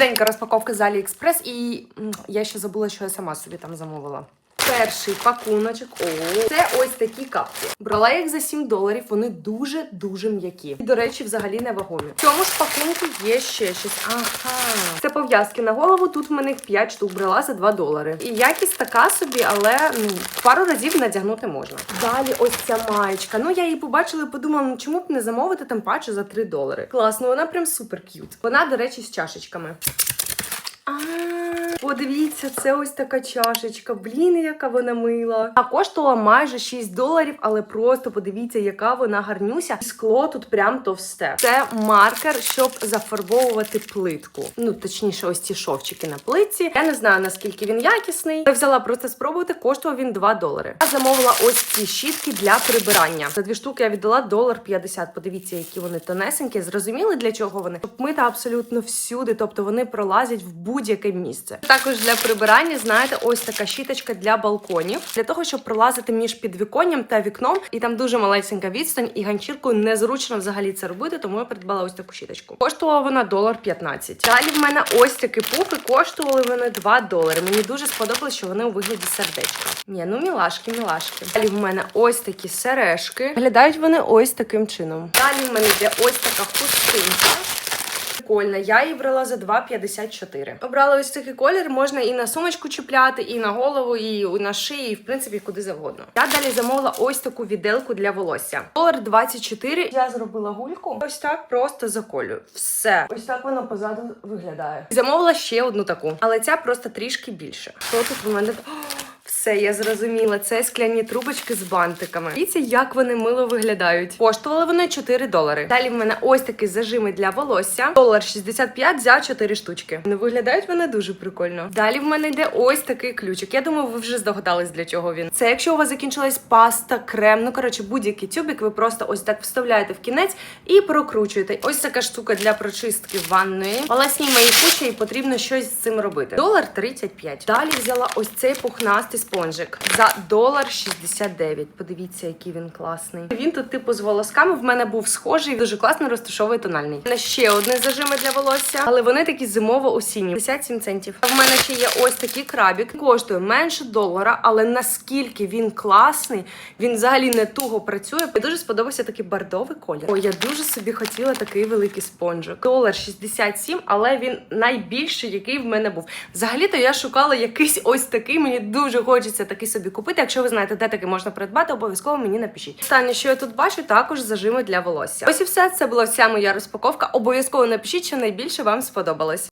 Швиденька розпаковка з AliExpress і я ще забула, що я сама собі там замовила. Перший пакуночок. О, це ось такі капці. Брала їх за 7 доларів. Вони дуже дуже м'які. І, до речі, взагалі не вагомі. В цьому ж пакунку є ще щось. Ага. Це пов'язки на голову. Тут в мене їх 5 штук брала за 2 долари. І якість така собі, але ну, пару разів надягнути можна. Далі ось ця маєчка. Ну я її побачила і подумала, ну чому б не замовити там патчу за 3 долари. Класно, вона прям супер к'ют. Вона, до речі, з чашечками. А, Подивіться, це ось така чашечка. Блін, яка вона мила. А коштувала майже 6 доларів, але просто подивіться, яка вона гарнюся. Скло тут прям товсте. Це маркер, щоб зафарбовувати плитку. Ну, точніше, ось ці шовчики на плитці. Я не знаю наскільки він якісний. Я взяла просто спробувати. Коштував він 2 долари. Я замовила ось ці щітки для прибирання. За дві штуки я віддала долар 50. Подивіться, які вони тонесенькі. Зрозуміли для чого вони? Щоб мити абсолютно всюди, тобто вони пролазять в будь-яке місце. Також для прибирання, знаєте, ось така щіточка для балконів, для того, щоб пролазити між підвіконням та вікном, і там дуже малесенька відстань, і ганчіркою незручно взагалі це робити, тому я придбала ось таку щіточку. Коштувала вона долар 15. Далі в мене ось такі пуфи, коштували вони 2 долари. Мені дуже сподобалось, що вони у вигляді сердечка. Ні, ну мілашки, мілашки. Далі в мене ось такі сережки. Виглядають вони ось таким чином. Далі в мене йде ось така хустинка. Прикольна, я її брала за 2,54. Обрала ось такий колір, можна і на сумочку чіпляти, і на голову, і на шиї, і в принципі куди завгодно. Я далі замовила ось таку віделку для волосся. Долар 24. Я зробила гульку. Ось так просто заколюю. Все. Ось так воно позаду виглядає. Замовила ще одну таку, але ця просто трішки більше. Що тут у мене? Все, я зрозуміла. Це скляні трубочки з бантиками. Дивіться, як вони мило виглядають. Коштували вони 4 долари. Далі в мене ось такі зажими для волосся. Долар 65 за 4 штучки. Ну виглядають вони дуже прикольно. Далі в мене йде ось такий ключик. Я думаю, ви вже здогадались, для чого він. Це якщо у вас закінчилась паста, крем, ну коротше, будь-який тюбик, ви просто ось так вставляєте в кінець і прокручуєте. Ось така штука для прочистки ванної. Волосні мої кучі і потрібно щось з цим робити. Долар 35. Далі взяла ось цей пухнастий спонжик за долар 69. Подивіться, який він класний. Він тут, типу, з волосками. В мене був схожий, дуже класно розташовує тональний. Мене ще одне зажими для волосся, але вони такі зимово-осінні. 57 центів. В мене ще є ось такий крабік. Коштує менше долара, але наскільки він класний, він взагалі не туго працює. Мені дуже сподобався такий бордовий колір. Ой, я дуже собі хотіла такий великий спонжик. Долар 67, але він найбільший, який в мене був. Взагалі-то я шукала якийсь ось такий. Мені дуже хочеться такий собі купити. Якщо ви знаєте, де таке можна придбати, обов'язково мені напишіть. Останнє, що я тут бачу, також зажими для волосся. Ось і все. Це була вся моя розпаковка. Обов'язково напишіть, що найбільше вам сподобалось.